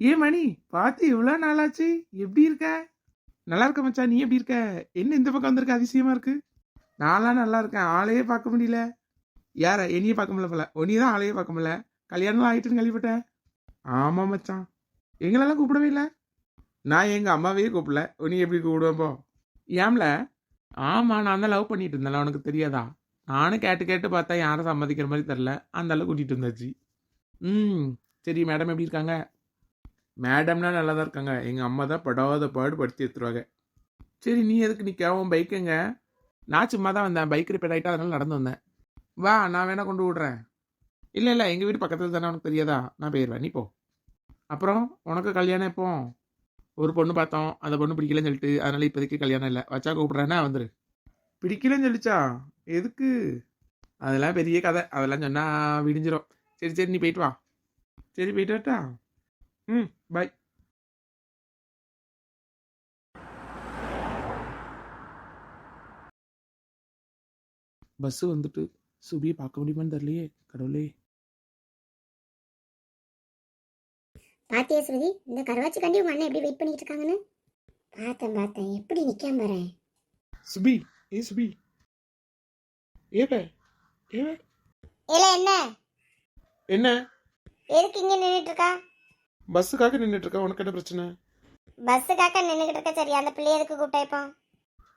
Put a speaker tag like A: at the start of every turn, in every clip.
A: ஏ மணி பார்த்து இவ்வளோ நாளாச்சு. எப்படி இருக்க? நல்லா இருக்க மச்சான் நீ எப்படி இருக்க? என்ன இந்த பக்கம் வந்திருக்க? அதிசயமா இருக்கு. நான்லாம் நல்லா இருக்கேன். ஆளையே பார்க்க முடியல. யார? என்னையே பார்க்க முடியல போல. உன்னையே தான் ஆளையே பார்க்க முடியல. கல்யாணம் ஆயிட்டுன்னு கேள்விப்பட்டேன் ஆமாம் மச்சான். எங்களெல்லாம் கூப்பிடவே இல்லை. நான் எங்கள் அம்மாவையே கூப்பிடல. உன்னை எப்படி கூப்பிடுவேன் போ. ஏம்ல? ஆமாம் நான் தான் லவ் பண்ணிட்டு இருந்தேன்ல உனக்கு தெரியாதா? நானும் கேட்டு கேட்டு பார்த்தா யாரும் சம்மதிக்கிற மாதிரி தெரில அந்த அளவு கூட்டிகிட்டு இருந்தாச்சு ம் சரி மேடம் எப்படி இருக்காங்க? மேடம்னா நல்லா தான் இருக்காங்க. எங்கள் அம்மா தான் படாத பாடு படுத்தி எடுத்துருவாங்க. சரி நீ எதுக்கு நீ உன் பைக்குங்க நான் சும்மா தான் வந்தேன். பைக் ரிப்பேர் ஆகிட்டா அதனால் நடந்து வந்தேன். வா நான் வேணால் கொண்டு விடுறேன். இல்லை இல்லை எங்கள் வீட்டு பக்கத்தில் தானே உனக்கு தெரியாதா? நான் போயிடுவேன் நீ போ. அப்புறம் உனக்கு கல்யாணம் எப்போ? ஒரு பொண்ணு பார்த்தோம். அந்த பொண்ணு பிடிக்கலன்னு சொல்லிட்டு அதனால் இப்போதைக்கு கல்யாணம் இல்லை. வச்சா கூப்பிட்றேன்னா வந்துரு. பிடிக்கலன்னு சொல்லிச்சா? எதுக்கு? அதெல்லாம் பெரிய கதை. அதெல்லாம் சொன்னால் விடிஞ்சிரும். சரி சரி நீ போயிட்டு வா. சரி போயிட்டு வரட்டா? ம் பாய் பஸ்ஸு வந்துட்டு சுபியை பார்க்க முடியுமான்னு தெரியலையே கடவுளே.
B: பாத்தியா ஸ்ருதி இந்த கருவாச்சி கண்டி உங்க அண்ணன் எப்படி வெயிட் பண்ணிட்டு இருக்காங்கன்னு? பார்த்தேன் பார்த்தேன். எப்படி நிக்காம பாரு.
A: சுபி ஏ சுபி. ஏவ ஏவ.
B: இல்ல என்ன?
A: என்ன?
B: எதுக்கு இங்க நின்னுட்டு இருக்கா?
A: பஸ்ஸுக்காக நின்றுட்டு இருக்கா உனக்கு என்ன பிரச்சனை?
B: பஸ்ஸுக்காக நின்னுகிட்டு இருக்க சரி அந்த பிள்ளைய எதுக்கு கூப்பிட்டா இப்போ?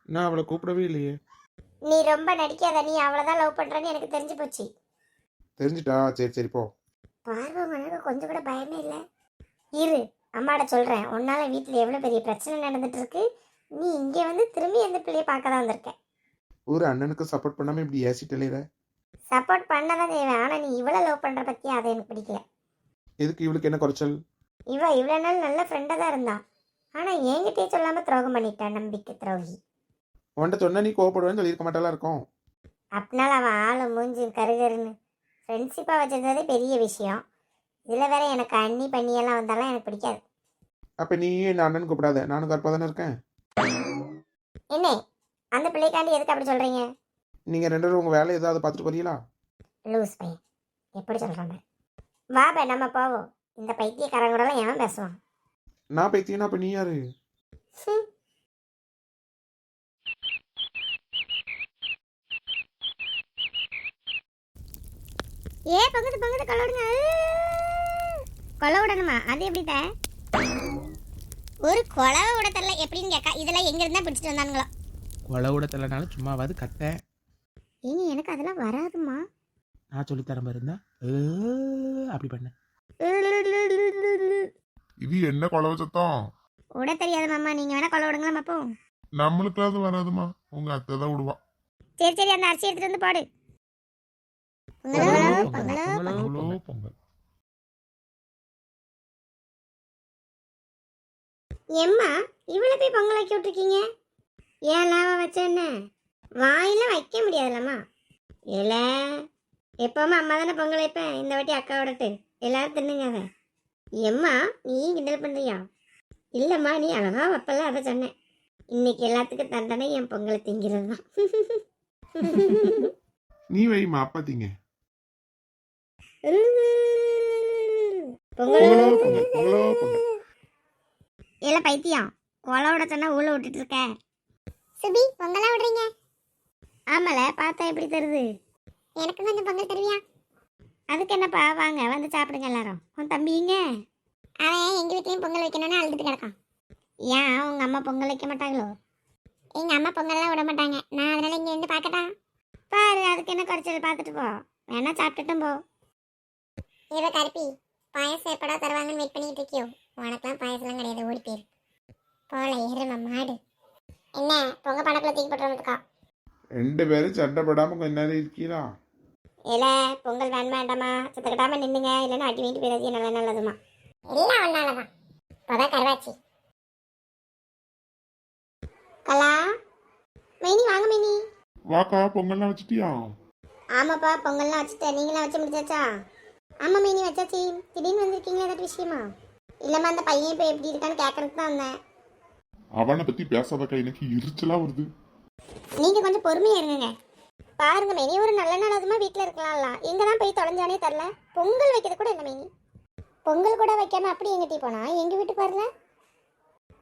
A: நான் அவளை கூப்பிடவே இல்லையே.
B: நீ ரொம்ப நடிக்காத நீ அவ்வளவுதான் லவ் பண்றேன்னு எனக்கு தெரிஞ்சு போச்சு.
A: தெரிஞ்சிட்டா? சரி சரி போ.
B: பார்வை உனக்கு கொஞ்சம் கூட பயமே இல்ல. இரு அம்மாட சொல்றேன். உன்னால வீட்டுல எவ்வளவு பெரிய பிரச்சனை நடந்துட்டு இருக்கு நீ இங்க வந்து திரும்பி அந்த பிள்ளைய பார்க்க தான் வந்திருக்க.
A: ஒரு அண்ணனுக்கு சப்போர்ட் பண்ணாம இப்படி ஏசிட்டலையிற
B: சப்போர்ட் பண்ணதான் செய்வேன். ஆனா நீ இவ்வளவு லவ் பண்ற பத்தி அது எனக்கு பிடிக்கல.
A: எதுக்கு இவளுக்கு என்ன குறைச்சல்?
B: இவ இவ்வளவு நாள் நல்ல ஃப்ரெண்டா தான் இருந்தா. ஆனா என்கிட்டயே சொல்லாம துரோகம் பண்ணிட்டான் நம்பிக்கை துரோகி.
A: உன்கிட்ட சொன்னா நீ கோவப்படுவேன்னு சொல்லியிருக்க மாட்டாளா இருக்கும்?
B: அப்படினால அவன் ஆளு மூஞ்சி கருகருன்னு ஃப்ரெண்ட்ஷிப்பாக வச்சிருந்ததே பெரிய விஷயம். இதில் வேற எனக்கு அண்ணி பண்ணியெல்லாம் வந்தாலும் எனக்கு பிடிக்காது.
A: அப்ப நீ என்ன அண்ணன் கூப்பிடாத? நானும் கற்பா தானே இருக்கேன்.
B: என்ன அந்த பிள்ளைக்காண்டி எதுக்கு அப்படி சொல்கிறீங்க
A: நீங்க ரெண்டு பேரும் உங்க வேலை ஏதாவது பார்த்துட்டு போறீங்களா?
B: லூஸ் பையன். எப்படி சொல்கிறாங்க வா பே நம்ம போவோம். இந்த பைத்தியக்காரங்களோட எவன் பேசுவான்?
A: நான் பைத்தியனா அப்ப நீ யாரு.
B: ஏ பங்குது பங்குது கொள்ள விடுங்க. கொலை விடணுமா? அது எப்படிட்ட ஒரு கொலவை விட தெரியல. எப்படின்னு கேட்கா இதெல்லாம் எங்க இருந்தா பிடிச்சிட்டு வந்தானுங்களோ.
A: கொலை விட தெரியலனாலும் சும்மாவாது கத்த.
B: ஏங்க எனக்கு அதெல்லாம் வராதுமா
A: நான் சொல்லித்தரேன் பாருந்தா அப்படி பண்ண.
C: இது என்ன கொலவை சத்தம்?
B: விட தெரியாது மாமா. நீங்க வேணா கொலை விடுங்களா பாப்போம்
C: நம்மளுக்காவது வராதுமா உங்க அத்தை தான் விடுவா.
B: சரி சரி அந்த அரிசி எடுத்துட்டு வந்து போடு. பொங்கலோ, பொங்கலோ, பொங்கலோ.
C: அவ்வளோ பொங்கல்.
B: எம்மா இவ்வளோ போய் பொங்கல் வைக்க விட்டுருக்கீங்க? ஏன் லாபம் வச்ச என்ன? வாயில வைக்க முடியாதுல்லம்மா. இல்ல எப்பவுமே அம்மா தானே பொங்கல் வைப்பேன். இந்த வாட்டி அக்கா விடட்டு எல்லாரும் தின்னுங்க அதை. எம்மா நீ கிண்டல் பண்றியா? இல்லம்மா நீ அழகா வைப்பல அதை சொன்னேன். இன்னைக்கு எல்லாத்துக்கும் தண்டனை என் பொங்கலை திங்கிறது தான்.
A: நீ வைமா அப்பா தீங்க.
B: பொங்கலோ
A: பொங்கல் பொங்கலோ பொங்கல்
B: இல்ல பைத்தியம் கொலவோட சொன்னா ஊழ விட்டுட்டு இருக்க. சுபி பொங்கலா விடுறீங்க? ஆமால பார்த்தா எப்படி தருது? எனக்கு கொஞ்சம் பொங்கல் தருவியா? அதுக்கு என்னப்பா வாங்க வந்து சாப்பிடுங்க எல்லாரும். உன் தம்பிங்க அவன் எங்க வீட்லயும் பொங்கல் வைக்கணும்னு அழுதுட்டு கிடக்கான். ஏன் உங்க அம்மா பொங்கல் வைக்க மாட்டாங்களோ? எங்க அம்மா பொங்கல்லாம் விட மாட்டாங்க. நான் அதனால இங்க இருந்து பார்க்கட்டா பாரு அதுக்கு என்ன குறைச்சல் பார்த்துட்டு போ. வேணா சாப்பிட்டுட்டும் போ. இவ கருப்பி பாயசம் எப்படா தருவாங்கன்னு வெயிட் பண்ணிட்டு இருக்கியோ? உனக்கெல்லாம் பாயசம்லாம் கிடையாது ஓடி போயிரு. போல எரும மாடு. என்ன பொங்க பணக்குள்ள தூக்கி போட்டு வந்துக்கா
A: ரெண்டு பேரும் சண்டை போடாம கொஞ்ச நேரம் இருக்கீங்களா?
B: இல்ல பொங்கல் வேணுமா வேண்டாமா? சுத்தக்கட்டாம நின்னுங்க. இல்லைன்னா அடி வாங்கிட்டு போயிடாது நல்ல நல்லதுமா எல்லாம் ஒன்னாலதான் இப்பதான் கருவாச்சி. கலா மைனி வாங்க மைனி.
C: வாக்கா பொங்கல்லாம் வச்சுட்டியா?
B: ஆமாப்பா பொங்கல்லாம் வச்சுட்டேன். நீங்களாம் வச்சு முடிச்சாச்சா? ஆமா மைனி வச்சாச்சி. திடீர்னு வந்திருக்கீங்களா ஏதாட்டு விஷயமா? இல்லம்மா அந்த பையன் இப்போ எப்படி இருக்கான்னு கேட்கறதுக்கு தான் வந்தேன்.
C: அவனை பத்தி பேசாதக்கா எனக்கு எரிச்சலா வருது.
B: நீங்க கொஞ்சம் பொறுமையா இருங்க பாருங்க மேனி ஒரு நல்ல நாள் அதுமா வீட்டில் இருக்கலாம்ல. இங்கே தான் போய் தொலைஞ்சானே தெரில பொங்கல் வைக்கிறது கூட இல்லை மேனி. பொங்கல் கூட வைக்காம அப்படி எங்கிட்டி போனா? எங்க வீட்டுக்கு வரல?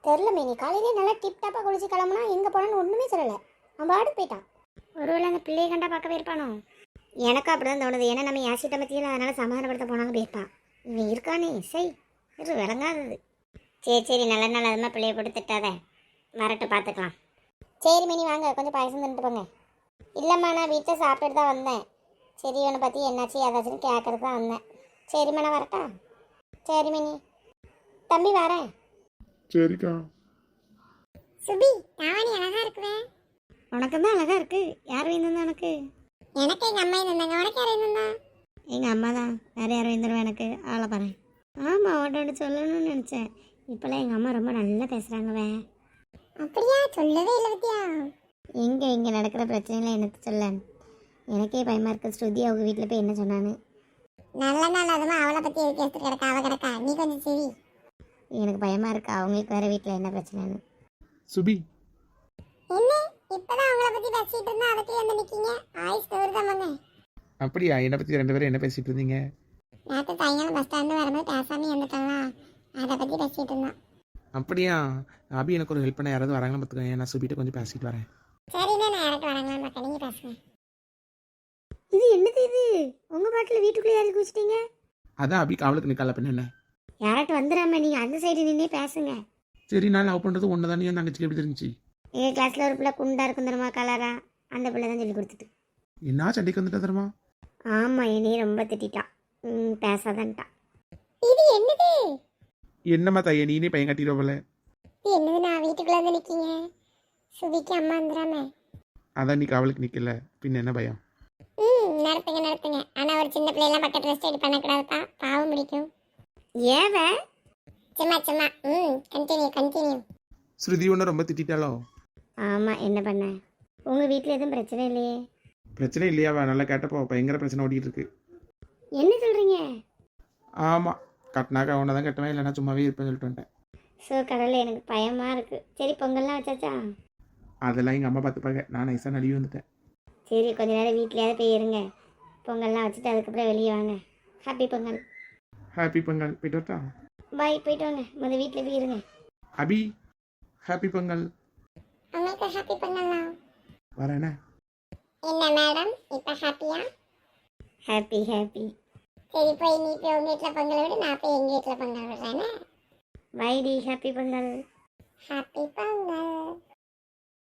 B: தெரில மேனி. காலையிலே நல்லா டிப் டாப்பாக குளிச்சு கிளம்புனா எங்கே போனான்னு ஒன்றுமே சொல்லல. அவன் பாடு போயிட்டான். ஒருவேளை அந்த பிள்ளையை கண்டா பார்க்கவே இருப்பானோ? எனக்கும் அப்படிதான் தோணுது. ஏன்னா நம்ம யாசிட்ட பத்தியில அதனால் சமாதானப்படுத்த போனாங்க போயிருப்பான் இவன் இருக்கானே. சரி இது விளங்காதது. சரி சரி நல்ல நல்லதுமா பிள்ளைய போட்டு திட்டாத. வரட்டு பார்த்துக்கலாம் சரி மினி வாங்க. கொஞ்சம் பாயசம் தின்ட்டு போங்க. இல்லைம்மா நான் வீட்டில் சாப்பிட்டுட்டு தான் வந்தேன். சரி இவனை பற்றி என்னாச்சு ஏதாச்சுன்னு கேட்கறது தான் வந்தேன். சரிம்மா நான் வரட்டா? சரி மினி. தம்பி வரேன்.
C: சரிக்கா.
B: சுபி தாவணி அழகா இருக்குவேன் உனக்கு தான் அழகா இருக்கு. யார் வேணும் உனக்கு? எனக்கு எங்க அம்மா இருந்தாங்க உனக்கு யார் இருந்தா எங்க அம்மா தான். வேற யார் வேணும் எனக்கு? ஆளை பாரு. ஆமா உடனே சொல்லணும்னு நினைச்சேன். இப்பெல்லாம் எங்க அம்மா ரொம்ப நல்லா பேசுறாங்கவே. அப்படியா? சொல்லவே இல்லை பத்தியா எங்க இங்க நடக்கிற பிரச்சனையில எனக்கு சொல்ல? எனக்கே பயமா இருக்கு. ஸ்ருதி அவங்க வீட்டில் போய் என்ன சொன்னான்னு. நல்ல நாள் அதுமா. அவளை பத்தி எதுக்கு எடுத்து கிடக்கா? அவ கிடக்கா? நீ கொஞ்சம் சரி. எனக்கு பயமா இருக்கு. அவங்களுக்கு வேற வீட்டில் என்ன பிரச்சனைன்னு.
A: சுபி.
B: என்ன? இப்பதான் அவங்கள பத்தி பேசிட்டு இருந்தா அதுக்கு வந்து நிக்கீங்க? ஆயுஸ் தவிர்தான் வாங்க.
A: அப்படியா? என்னை பற்றி ரெண்டு பேரும் என்ன பேசிட்டு இருந்தீங்க?
B: நேற்று சாயங்காலம் பஸ் ஸ்டாண்டு வரும்போது பேசாம வந்துட்டாங்களா அதை பத்தி பேசிட்டு இருந்தான்
A: அப்படியா? அபி எனக்கு ஒரு ஹெல்ப் பண்ண யாராவது வராங்களா பார்த்துக்கோங்க நான் சுபிட்ட கொஞ்சம் பேசிட்டு வரேன்.
B: சரிண்ணே நான் பார்க்க நீங்க பேசுங்க. இது என்னது இது? உங்க பாட்டில் வீட்டுக்குள்ளே யாருக்கு வச்சிட்டீங்க
A: அதான் அபி காவலுக்கு நிற்கல பின்ன என்ன?
B: யாராட்டும் வந்துடாம நீங்க அந்த சைடு நின்னே பேசுங்க.
A: சரி நான் லவ் பண்ணுறது ஒன்று தானே என் தங்கச்சிக்கு எப்படி தெரிஞ்சுச்சு?
B: எங்க கிளாஸ்ல ஒரு பிள்ளை குண்டா இருக்கும் தெரியுமா கலரா அந்த பிள்ளை தான் சொல்லி கொடுத்துட்டு
A: என்ன சண்டைக்கு வந்துட்டா தருமா
B: ஆமா என்னையே ரொம்ப திட்டான் ம் பேசாதன்ட்டான் இது என்னது?
A: என்னம்மா தைய நீனே பையன் கட்டிடுவ போல.
B: இது என்னது நான் வீட்டுக்குள்ள வந்து நிக்கீங்க? சுபிக்கு அம்மா வந்துடாம
A: அதான் நீ காவலுக்கு நிற்கல பின்ன என்ன பயம்?
B: ம் நடத்துங்க நடத்துங்க. ஆனா ஒரு சின்ன பிள்ளைலாம் பக்கத்துல ஸ்டடி பண்ணக்கூடாதுப்பா. பாவம் பிடிக்கும். ஏவ? சும்மா சும்மா. ம் கண்டினியூ கண்டினியூ
A: ஸ்ருதி ஒன்று ரொம்ப திட்டாலோ
B: ஆமா என்ன பண்ண? உங்க வீட்ல எதுவும் பிரச்சனை இல்லையே?
A: பிரச்சனை இல்லையாவா நல்லா கேட்டப்போ பயங்கர பிரச்சனை ஓடிட்டு இருக்கு
B: என்ன சொல்றீங்க?
A: ஆமாம் கட்டினாக்கா அவனை தான் கட்டுவேன் இல்லைன்னா சும்மாவே இருப்பேன்னு சொல்லிட்டு வந்துட்டேன்.
B: ஸோ கடவுளே எனக்கு பயமா இருக்கு. சரி பொங்கல்லாம் வச்சாச்சா?
A: அதெல்லாம் எங்கள் அம்மா பார்த்துப்பாங்க நான் நைஸாக நழுவி வந்துட்டேன்.
B: சரி கொஞ்ச நேரம் வீட்லயாவது போய் இருங்க. பொங்கல்லாம் வச்சுட்டு அதுக்கப்புறம் வெளியே வாங்க. ஹாப்பி பொங்கல்.
A: ஹாப்பி பொங்கல். போயிட்டு வரட்டா?
B: பாய் போயிட்டு வாங்க. முதல் வீட்டில் போய் இருங்க.
A: அபி ஹாப்பி பொங்கல்.
B: உங்களுக்கு ஹாப்பி பொங்கல்லாம்
A: வரேனே
B: என்ன மேடம் இப்போ ஹாப்பியா ஹாப்பி ஹாப்பி சரி போய் நீ போய் உங்க வீட்டில் பொங்கல் விடு. நான் போய் எங்கள் வீட்டில் பொங்கல் விடுறேனே வைடி ஹாப்பி பொங்கல். ஹாப்பி பொங்கல்.